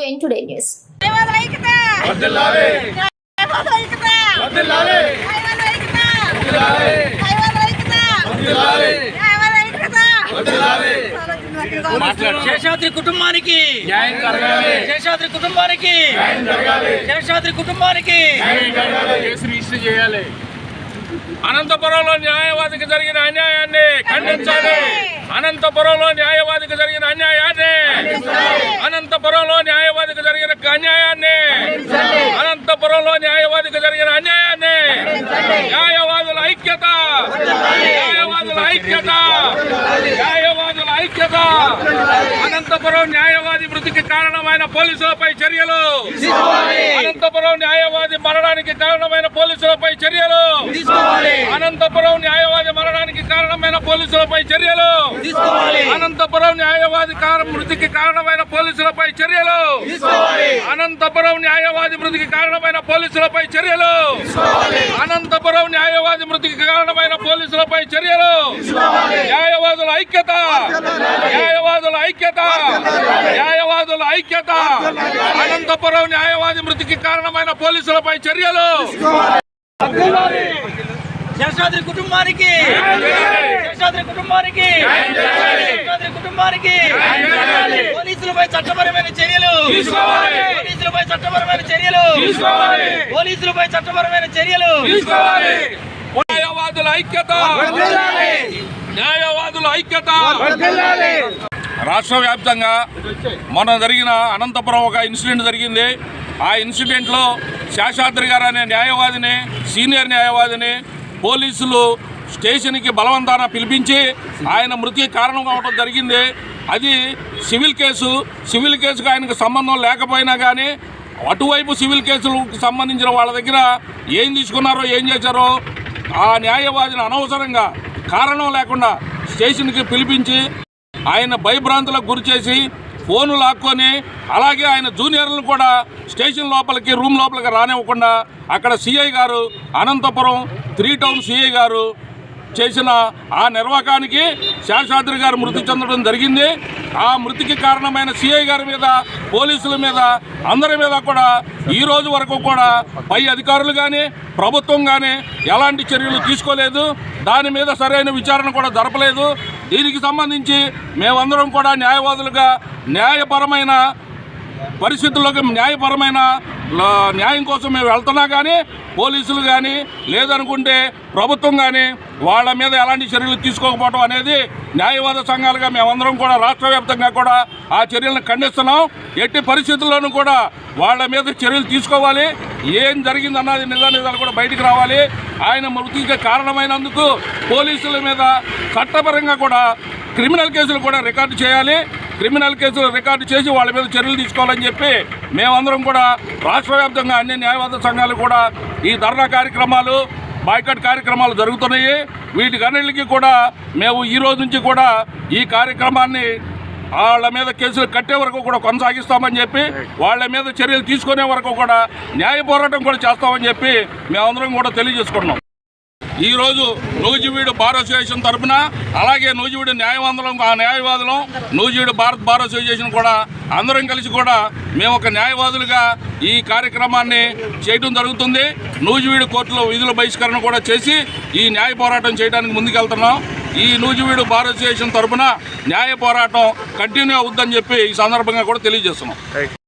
Two N today news! Seshadri కుటుంబానికి. శేషాద్రి కుటుంబానికి. శేషాద్రి కుటుంబానికి. చేయాలి. అనంతపురంలో న్యాయవాదికి జరిగిన అన్యాయాన్ని ఖండించాలి. అనంతపురంలో న్యాయవాదికి జరిగిన అన్యాయాన్ని అనంతపురంలో జరిగిన అన్యాయాన్ని. అనంతపురంలో న్యాయవాదికి జరిగిన అన్యాయాన్ని. న్యాయవాదుల ఐక్యత. న్యాయవాదుల ఐక్యత. న్యాయవాదుల ఐక్యత. అనంతపురం న్యాయవాది మృతికి కారణమైన పోలీసులపై చర్యలు. అనంతపురం న్యాయవాది మరణానికి కారణమైన పోలీసులపై చర్యలు. అనంతపురం న్యాయవాది మరణానికి కారణమైన పోలీసులపై చర్యలు. అనంతపురం న్యాయవాది మృతికి కారణమైన పోలీసులపై చర్యలు. అనంతపురం న్యాయవాది మృతికి కారణమైన పోలీసులపై చర్యలు. అనంతపురం న్యాయవాది మృతికి కారణమైన పోలీసులపై చర్యలు. న్యాయవాదుల ఐక్యత. న్యాయవాదుల ఐక్యత. న్యాయవాదుల ఐక్యత. అనంతపురం న్యాయవాది మృతికి కారణమైన పోలీసులపై చర్యలు. శేషాద్రి కుటుంబానికి. శేషాద్రి కుటుంబానికి. శేషాద్రి కుటుంబానికి. పోలీసులపై చట్టపరమైన చర్యలు. పోలీసులపై చట్టపరమైన చర్యలు. పోలీసులపై చట్టపరమైన చర్యలు. న్యాయవాదుల ఐక్యత. న్యాయవాదుల ఐక్యత. రాష్ట్ర వ్యాప్తంగా మొన్న జరిగిన అనంతపురం ఒక ఇన్సిడెంట్ జరిగింది. ఆ ఇన్సిడెంట్లో శేషాద్రి గారు అనే న్యాయవాదిని సీనియర్ న్యాయవాదిని పోలీసులు స్టేషన్కి బలవంతాన పిలిపించి ఆయన మృతికి కారణం కావడం జరిగింది. అది సివిల్ కేసు సివిల్ కేసుకు ఆయనకు సంబంధం లేకపోయినా కానీ అటువైపు సివిల్ కేసులకు సంబంధించిన వాళ్ళ దగ్గర ఏం తీసుకున్నారో ఏం చేశారో ఆ న్యాయవాదిని అనవసరంగా కారణం లేకుండా స్టేషన్కి పిలిపించి ఆయన భయభ్రాంతులకు గురి చేసి ఫోను లాక్కొని అలాగే ఆయన జూనియర్లను కూడా స్టేషన్ లోపలికి రూమ్ లోపలికి రానివ్వకుండా అక్కడ సిఐ గారు అనంతపురం త్రీ టౌన్ సిఐ గారు చేసిన ఆ నిర్వాకానికి శేషాద్రి గారు మృతి చెందడం జరిగింది. ఆ మృతికి కారణమైన సిఐ గారి మీద పోలీసుల మీద అందరి మీద కూడా ఈ రోజు వరకు కూడా పై అధికారులు కానీ ప్రభుత్వం కానీ ఎలాంటి చర్యలు తీసుకోలేదు. దాని మీద సరైన విచారణ కూడా జరపలేదు. దీనికి సంబంధించి మేమందరం కూడా న్యాయవాదులుగా న్యాయపరమైన పరిస్థితుల్లోకి న్యాయపరమైన న్యాయం కోసం మేము వెళ్తున్నా కానీ పోలీసులు కానీ లేదనుకుంటే ప్రభుత్వం కానీ వాళ్ళ మీద ఎలాంటి చర్యలు తీసుకోకపోవడం అనేది న్యాయవాద సంఘాలుగా మేమందరం కూడా రాష్ట్ర వ్యాప్తంగా కూడా ఆ చర్యలను ఖండిస్తున్నాం. ఎట్టి పరిస్థితుల్లోనూ కూడా వాళ్ళ మీద చర్యలు తీసుకోవాలి. ఏం జరిగిందన్నది నిజానిజాలు కూడా బయటికి రావాలి. ఆయన మృతికి కారణమైనందుకు పోలీసుల మీద చట్టపరంగా కూడా క్రిమినల్ కేసులు కూడా రికార్డు చేయాలి. క్రిమినల్ కేసులు రికార్డు చేసి వాళ్ళ మీద చర్యలు తీసుకోవాలని చెప్పి మేమందరం కూడా రాష్ట్ర వ్యాప్తంగా అన్ని న్యాయవాద సంఘాలు కూడా ఈ ధర్నా కార్యక్రమాలు బాయ్కట్ కార్యక్రమాలు జరుగుతున్నాయి. వీటికన్నిటికీ కూడా మేము ఈ రోజు నుంచి కూడా ఈ కార్యక్రమాన్ని వాళ్ళ మీద కేసులు కట్టే వరకు కూడా కొనసాగిస్తామని చెప్పి వాళ్ళ మీద చర్యలు తీసుకునే వరకు కూడా న్యాయ పోరాటం కూడా చేస్తామని చెప్పి మేమందరం కూడా తెలియజేసుకున్నాం ఈరోజు నూజివీడు బార్ అసోసియేషన్ తరఫున అలాగే నూజివీడు న్యాయవాదులం ఆ న్యాయవాదులం నూజివీడు భారత్ బార్ అసోసియేషన్ కూడా అందరం కలిసి కూడా మేము ఒక న్యాయవాదులుగా ఈ కార్యక్రమాన్ని చేయడం జరుగుతుంది. నూజివీడు కోర్టులో విధుల బహిష్కరణ కూడా చేసి ఈ న్యాయ పోరాటం చేయడానికి ముందుకెళ్తున్నాం. ఈ నూజివీడు బార్ అసోసియేషన్ తరఫున న్యాయ పోరాటం కంటిన్యూ అవుద్దని చెప్పి ఈ సందర్భంగా కూడా తెలియజేస్తున్నాం.